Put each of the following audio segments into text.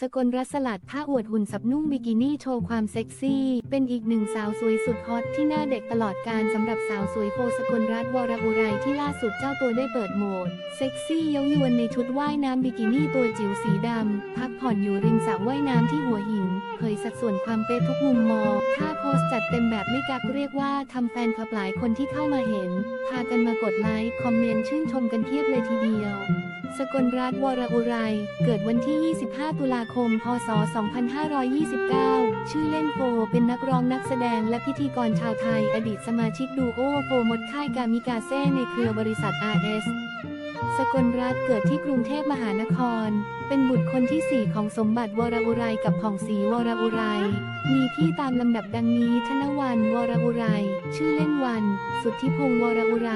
สกลรัศลัดผ้าอวดหุ่นสับนุ่งบิกินี่โชว์ความเซ็กซี่ เป็นอีกหนึ่งสาวสวยสุดฮอตที่หน้าเด็กตลอดการสำหรับสาวสวยโฟสกลรัตวรอุไรที่ล่าสุดเจ้าตัวได้เปิดโหมด เซ็กซี่เย้ายวนในชุดว่ายน้ำบิกินี่ตัวจิ๋วสีดำ พักผ่อนอยู่ริมสระว่ายน้ำที่หัวหิน เผยสัดส่วนความเป๊ะทุกมุมมองถ้าโพสจัดเต็มแบบไม่กักเรียกว่าทำแฟนคลับหลายคนที่เข้ามาเห็น พากันมากดไลค์คอมเมนต์ชื่นชมกันเพียบเลยทีเดียว สกลรัตวรอุไร เกิดวันที่ 25 ตุลาคม พศ 2529 ชื่อเล่นโฟ เป็นนักร้องนักแสดงและพิธีกรชาวไทย อดีตสมาชิกดูโอโฟมดค่ายกามิกาเซ่ในเครือบริษัท RS สกลรัตน์เกิดที่กรุงเทพมหานคร เป็นบุตรคนที่ 4 ของสมบัติวรอุไรกับผ่องศรีวรอุไรมีพี่ตามลำดับดังนี้ธนวันวรอุไรชื่อเล่นวัน สุทธิพงษ์วรอุไร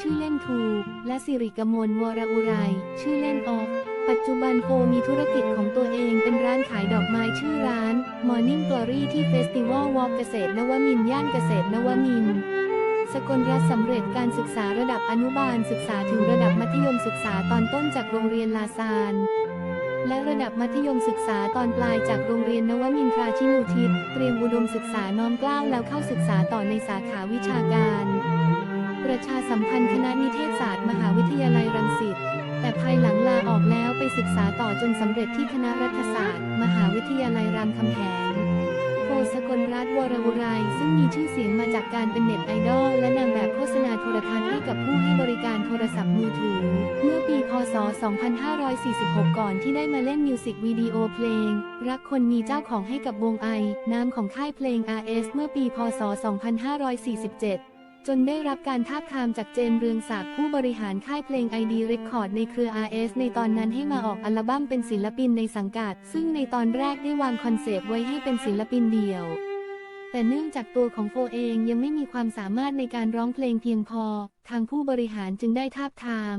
ชื่อเล่นทู และสิริกมลวรอุไรชื่อเล่นออฟปัจจุบันโฟมีธุรกิจของตัวเองเป็นร้านขายดอกไม้ชื่อร้าน Morning Glory ที่เฟสติวัลวอลเกษตรนวมินย่านเกษตรนวมิน สกลรัฐสำเร็จการศึกษาระดับอนุบาลศึกษาถึงระดับมัธยมศึกษาตอนต้นจากโรงเรียนลาซานและระดับมัธยมศึกษาตอนปลายจากโรงเรียนนวมินทราชินูทิศเตรียมอุดมศึกษาน้อมเกล้าแล้วเข้าศึกษาต่อในสาขาวิชาการ ประชาสัมพันธ์คณะนิเทศศาสตร์มหาวิทยาลัยรังสิตแต่ภายหลังลาออกแล้วไปศึกษาต่อจนสำเร็จที่คณะรัฐศาสตร์ มหาวิทยาลัยรามคำแหง กลรัตน์วรวุไรซึ่งมีชื่อเสียงมาจากการเป็นเน็ตไอดอลและนางแบบโฆษณาโทรทัศน์ให้กับผู้ให้บริการโทรศัพท์มือถือ เมื่อปี พศ 2546 ก่อนที่ได้มาเล่นมิวสิกวิดีโอเพลง รักคนมีเจ้าของให้กับวงไอ น้ำของค่ายเพลง RS เมื่อปี พศ 2547 จนได้รับการทาบทามจากเจมส์เรืองศักดิ์ผู้บริหารค่ายเพลง ID Record ในเครือ RS ในตอนนั้นให้มาออกอัลบั้มเป็นศิลปินในสังกัด ซึ่งในตอนแรกได้วางคอนเซปต์ไว้ให้เป็นศิลปินเดี่ยว แต่เนื่องจากตัวของโฟเองยังไม่มีความสามารถในการร้องเพลงเพียงพอ ทางผู้บริหารจึงได้ทาบทาม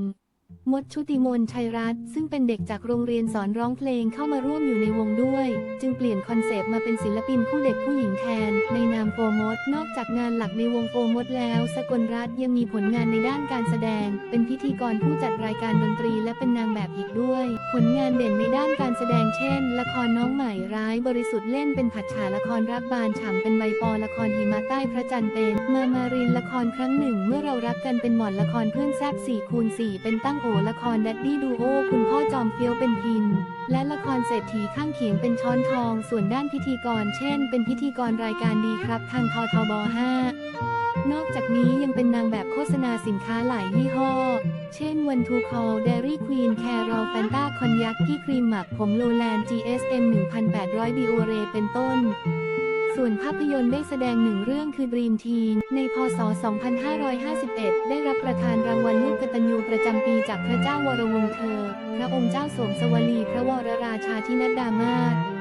มดชุติมนชัยรัตน์ซึ่งเป็นเด็กจากโรงเรียนสอนร้องเพลงเข้ามาร่วมอยู่ในวงด้วย จึงเปลี่ยนคอนเซปต์มาเป็นศิลปินผู้เด็กผู้หญิงแทน ในนามโฟมด นอกจากงานหลักในวงโฟมดแล้ว สกลรัตน์ยังมีผลงานในด้านการแสดง เป็นพิธีกรผู้จัดรายการดนตรีและเป็นนางแบบอีกด้วย ผลงานเด่นในด้านการแสดงเช่น ละครน้องใหม่ร้ายบริสุทธิ์เล่นเป็นผัดฉาละครรักบานฉ่ำเป็นใบปอละครหิมะใต้พระจันทร์เป็นมามารินละครครั้งหนึ่ง เมื่อเรารักกันเป็นหมอนละครเพื่อนแซบสี่คูณสี่เป็นตั้งโอละครแดดดี้ดูโอคุณพ่อจอมเฟี้ยวเป็นพิน และละครเศรษฐีข้างเคียงเป็นช้อนทอง ส่วนด้านพิธีกร เช่น เป็นพิธีกรรายการดีครับ ทางททบ 5 นอกจากนี้ยังเป็นนางแบบโฆษณาสินค้าหลายยี่ห้อ เช่นวันทูคอลเดรี่ควีนแครอลแฟนตาคอนยักกี้ครีมหมักผมโลแลนด์ GSM 1800 b ิโอเรเป็นต้น ส่วนภาพยนตร์ได้แสดงหนึ่งเรื่องคือ Dream Team ในพศ 2551 ได้รับประธานรางวัลลูกกตัญญูประจำปีจากพระเจ้าวรวงศ์เธอ พระองค์เจ้าสวมสวลีพระวรราชาธินัดดามาศ